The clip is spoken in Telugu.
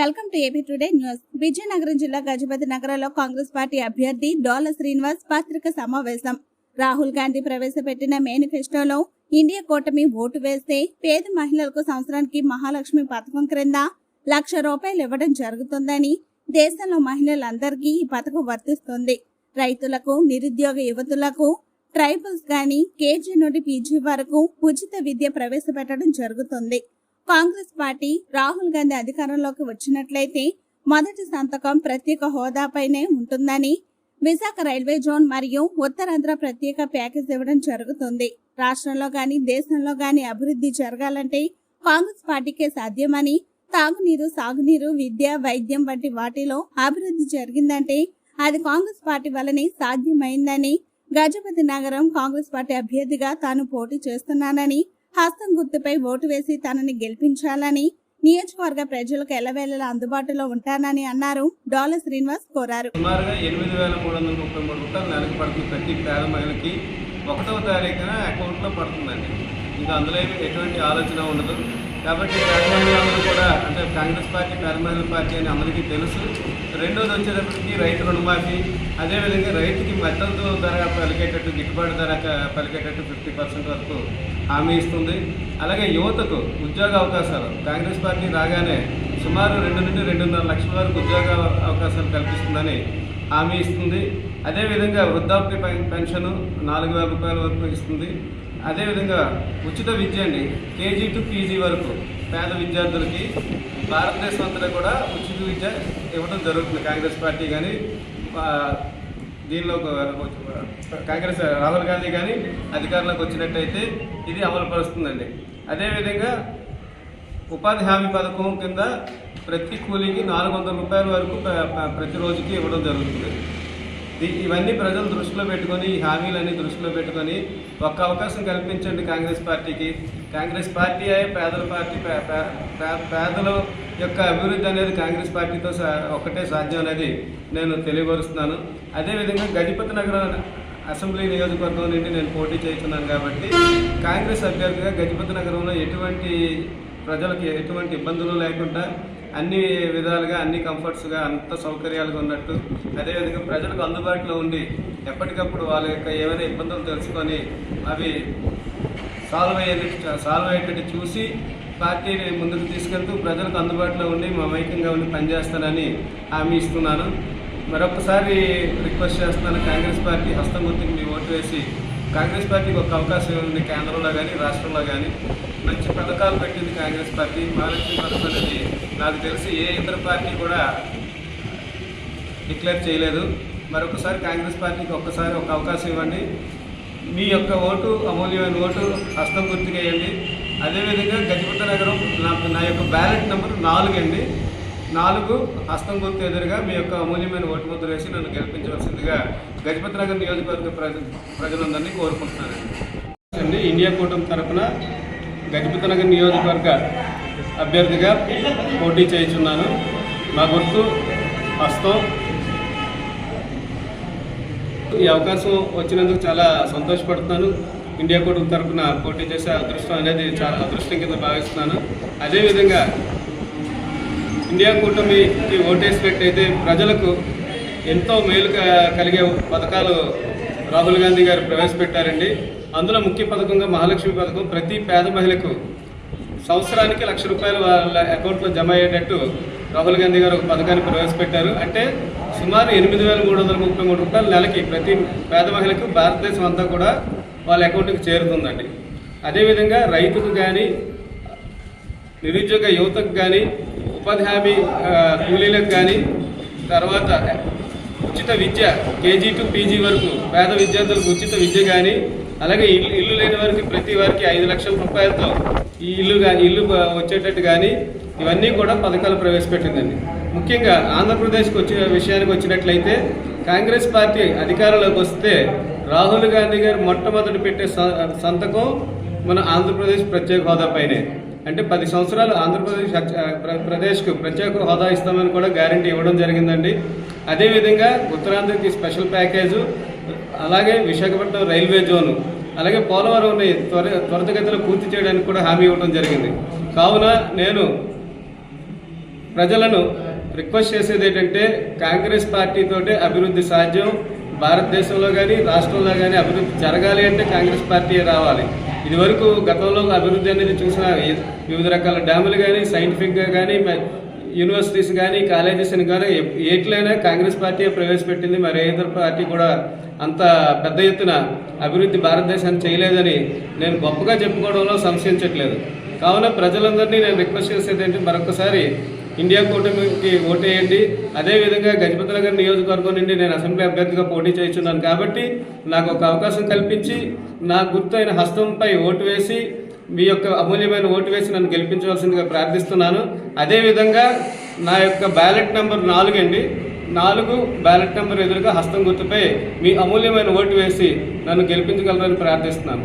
Welcome to AP today news. Vizianagaram జిల్లా గజపతి నగరంలో కాంగ్రెస్ పార్టీ అభ్యర్థి డోల శ్రీనివాస్ పత్రిక సమావేశం. రాహుల్ గాంధీ ప్రవేశపెట్టిన మేనిఫెస్టోలో ఇండియా కూటమి ఓటు వేస్తే పేద మహిళలకు సంవత్సరానికి మహాలక్ష్మి పథకం క్రింద లక్ష రూపాయలు ఇవ్వడం జరుగుతుందని దేశంలో మహిళలందరికీ ఈ పథకం వర్తిస్తుంది. రైతులకు నిరుద్యోగ యువతులకు ట్రైబల్స్ గాని కేజీ నుండి పీజీ వరకు ఉచిత విద్య ప్రవేశపెట్టడం జరుగుతుంది. కాంగ్రెస్ పార్టీ రాహుల్ గాంధీ అధికారంలోకి వచ్చినట్లయితే మొదటి సంతకం ప్రత్యేక హోదాపైనే ఉంటుందని విశాఖ రైల్వే జోన్ మరియు ఉత్తరాంధ్ర ప్రత్యేక ప్యాకేజ్ ఇవ్వడం జరుగుతుంది. రాష్ట్రంలో గాని దేశంలో గాని అభివృద్ధి జరగాలంటే కాంగ్రెస్ పార్టీకే సాధ్యమని తాగునీరు సాగునీరు విద్య వైద్యం వంటి వాటిలో అభివృద్ధి జరిగిందంటే అది కాంగ్రెస్ పార్టీ వల్లనే సాధ్యమైందని గజపతి నగరం కాంగ్రెస్ పార్టీ అభ్యర్థిగా తాను పోటీ చేస్తున్నానని హస్తం గుర్తుపై ఓటు వేసి తనని గెలిపించాలని నియోజకవర్గ ప్రజలకు ఎల్లవేళలా అందుబాటులో ఉంటానని అన్నారు డాల శ్రీనివాస్ కోరారు. సుమారుగా ఎనిమిది వేల మూడు వందల ముప్పై మూడు రూపాయలు నెలకు పడుతుంది ప్రతి పేద మహిళకి. ఒకటవ తారీఖున అకౌంట్లో పడుతుందండి. ఇంకా అందులో ఎటువంటి ఆలోచన ఉండదు. కాబట్టి పేద కూడా అంటే కాంగ్రెస్ పార్టీ పేద పార్టీ అని అందరికీ తెలుసు. రెండోది వచ్చేటప్పటికి రైతు రుణమాఫీ. అదేవిధంగా రైతుకి మద్దతు ధర పలికేటట్టు గిట్టుబాటు ధర పలికేటట్టు ఫిఫ్టీ పర్సెంట్ వరకు హామీ ఇస్తుంది. అలాగే యువతకు ఉద్యోగ అవకాశాలు. కాంగ్రెస్ పార్టీ రాగానే సుమారు రెండు నుండి రెండున్నర లక్షల వరకు ఉద్యోగ అవకాశాలు కల్పిస్తుందని హామీ ఇస్తుంది. అదేవిధంగా వృద్ధాప్య పెన్- పెన్షన్ నాలుగు వేల రూపాయల వరకు ఇస్తుంది. అదేవిధంగా ఉచిత విద్య అండి కేజీ టు పీజీ వరకు పేద విద్యార్థులకి భారతదేశం అంతటా కూడా ఉచిత విద్య ఇవ్వడం జరుగుతుంది. కాంగ్రెస్ పార్టీ కానీ దీనిలో ఒక- కాంగ్రెస్ రాహుల్ గాంధీ కానీ అధికారంలోకి వచ్చినట్టయితే ఇది అమలు పరుస్తుందండి. అదేవిధంగా ఉపాధి హామీ పథకం కింద ప్రతి కూలీకి నాలుగు వందల రూపాయల వరకు ప్రతిరోజుకి ఇవ్వడం జరుగుతుంది. ఇవన్నీ ప్రజలు దృష్టిలో పెట్టుకొని ఈ హామీలన్నీ దృష్టిలో పెట్టుకొని ఒక్క అవకాశం కల్పించండి కాంగ్రెస్ పార్టీకి. కాంగ్రెస్ పార్టీ అయ్యే పేదల పార్టీ పే- పే- పే- పేదల యొక్క అభివృద్ధి అనేది కాంగ్రెస్ పార్టీతో సా- సాధ్యం అనేది నేను తెలియపరుస్తున్నాను. అదేవిధంగా గజపతి నగరం అసెంబ్లీ నియోజకవర్గం నుండి నేను పోటీ చేస్తున్నాను కాబట్టి కాంగ్రెస్ అభ్యర్థిగా గజపతి నగరంలో ఎటువంటి ప్రజలకు ఎటువంటి ఇబ్బందులు లేకుండా అన్ని విధాలుగా అన్ని కంఫర్ట్స్గా అంత సౌకర్యాలుగా ఉన్నట్టు. అదేవిధంగా ప్రజలకు అందుబాటులో ఉండి ఎప్పటికప్పుడు వాళ్ళ యొక్క ఏమైనా ఇబ్బందులు తెలుసుకొని అవి సాల్వ్ అయ్యేది సాల్వ్ అయ్యేటట్టు చూసి పార్టీని ముందుకు తీసుకెళ్తూ ప్రజలకు అందుబాటులో ఉండి మమైకంగా ఉండి పనిచేస్తానని హామీ ఇస్తున్నాను. మరొకసారి రిక్వెస్ట్ చేస్తున్నాను కాంగ్రెస్ పార్టీ హస్తం గుర్తుకు మీ ఓటు వేసి కాంగ్రెస్ పార్టీకి ఒక అవకాశం ఉంది కేంద్రంలో కానీ రాష్ట్రంలో కానీ మంచి పథకాలు పెట్టింది కాంగ్రెస్ పార్టీ. మహాలక్ష్మి పథకం అనేది నాకు తెలిసి ఏ ఇతర పార్టీ కూడా డిక్లేర్ చేయలేదు. మరొకసారి కాంగ్రెస్ పార్టీకి ఒక్కసారి ఒక అవకాశం ఇవ్వండి. మీ యొక్క ఓటు అమూల్యమైన ఓటు హస్తం గుర్తుకేయండి. అదేవిధంగా గజపతి నగరం నా నా యొక్క బ్యాలెట్ నెంబర్ నాలుగు అండి నాలుగు హస్తం గుర్తు ఎదురుగా మీ యొక్క అమూల్యమైన ఓటు ముద్ర వేసి నన్ను గెలిపించవలసిందిగా గజపతి నగర్ నియోజకవర్గ ప్రజ ప్రజలందరినీ కోరుకుంటున్నాను ఇండియా కూటమి తరఫున గజపతి నగర్ నియోజకవర్గ అభ్యర్థిగా పోటీ చేయుచున్నాను. నా గుర్తు హస్తం. ఈ అవకాశం వచ్చినందుకు చాలా సంతోషపడుతున్నాను. ఇండియా కూటమి తరఫున పోటీ చేసే అదృష్టం అనేది చాలా అదృష్టం కింద భావిస్తున్నాను. అదేవిధంగా ఇండియా కూటమికి ఓటేసినట్టయితే ప్రజలకు ఎంతో మేలు క- కలిగే పథకాలు రాహుల్ గాంధీ గారు ప్రవేశపెట్టారండి. అందులో ముఖ్య పథకంగా మహాలక్ష్మి పథకం ప్రతి పేద మహిళకు సంవత్సరానికి లక్ష రూపాయలు వాళ్ళ అకౌంట్లో జమ అయ్యేటట్టు రాహుల్ గాంధీ గారు ఒక పథకాన్ని ప్రవేశపెట్టారు. అంటే సుమారు ఎనిమిది వేల మూడు వందల ముప్పై మూడు రూపాయల నెలకి ప్రతి పేద మహిళకు భారతదేశం అంతా కూడా వాళ్ళ అకౌంట్కి చేరుతుందండి. అదేవిధంగా రైతుకు కానీ నిరుద్యోగ యువతకు కానీ ఉపాధి హామీ కూలీలకు కానీ తర్వాత ఉచిత విద్య కేజీ టు పీజీ వరకు పేద విద్యార్థులకు ఉచిత విద్య కానీ అలాగే ఇల్లు ఇల్లు లేని వారికి ప్రతి వారికి ఐదు లక్షల రూపాయలతో ఈ ఇల్లు కానీ ఇల్లు వచ్చేటట్టు కానీ ఇవన్నీ కూడా పథకాలు ప్రవేశపెట్టిందండి. ముఖ్యంగా ఆంధ్రప్రదేశ్కి వచ్చే విషయానికి వచ్చినట్లయితే కాంగ్రెస్ పార్టీ అధికారంలోకి వస్తే రాహుల్ గాంధీ గారు మొట్టమొదటి పెట్టే స- సంతకం మన ఆంధ్రప్రదేశ్ ప్రత్యేక హోదాపైనే. అంటే పది సంవత్సరాలు ఆంధ్రప్రదేశ్ ప్ర- ప్రదేశ్కు ప్రత్యేక హోదా ఇస్తామని కూడా గ్యారంటీ ఇవ్వడం జరిగిందండి. అదేవిధంగా ఉత్తరాంధ్రకి స్పెషల్ ప్యాకేజు అలాగే విశాఖపట్నం రైల్వే జోను అలాగే పోలవరం త్వర త్వరితగతిలో పూర్తి చేయడానికి కూడా హామీ ఇవ్వడం జరిగింది. కావున నేను ప్రజలను రిక్వెస్ట్ చేసేది ఏంటంటే కాంగ్రెస్ పార్టీతోటే అభివృద్ధి సాధ్యం భారతదేశంలో కానీ రాష్ట్రంలో కానీ అభివృద్ధి జరగాలి అంటే కాంగ్రెస్ పార్టీ రావాలి. ఇదివరకు గతంలో అభివృద్ధి అనేది చూసిన వివిధ రకాల డ్యాములు కానీ సైంటిఫిక్గా కానీ యూనివర్సిటీస్ కానీ కాలేజెస్ కానీ ఏట్లైనా కాంగ్రెస్ పార్టీ ప్రవేశపెట్టింది. మరి ఇతర పార్టీ కూడా అంత పెద్ద ఎత్తున అభివృద్ధి భారతదేశాన్ని చేయలేదని నేను గొప్పగా చెప్పుకోవడంలో సంశయించట్లేదు. కావున ప్రజలందరినీ నేను రిక్వెస్ట్ చేసేది ఏంటి? మరొకసారి ఇండియా కూటమికి ఓటేయండి. అదేవిధంగా గజపతి నగర్ నియోజకవర్గం నుండి నేను అసెంబ్లీ అభ్యర్థిగా పోటీ చేస్తున్నాను కాబట్టి నాకు ఒక అవకాశం కల్పించి నా గుర్తైన హస్తంపై ఓటు వేసి మీ యొక్క అమూల్యమైన ఓటు వేసి నన్ను గెలిపించవలసిందిగా ప్రార్థిస్తున్నాను. అదేవిధంగా నా యొక్క బ్యాలెట్ నెంబర్ నాలుగు అండి. నాలుగు బ్యాలెట్ నెంబర్ ఎదురుగా హస్తం గుర్తుపై మీ అమూల్యమైన ఓటు వేసి నన్ను గెలిపించగలరని ప్రార్థిస్తున్నాను.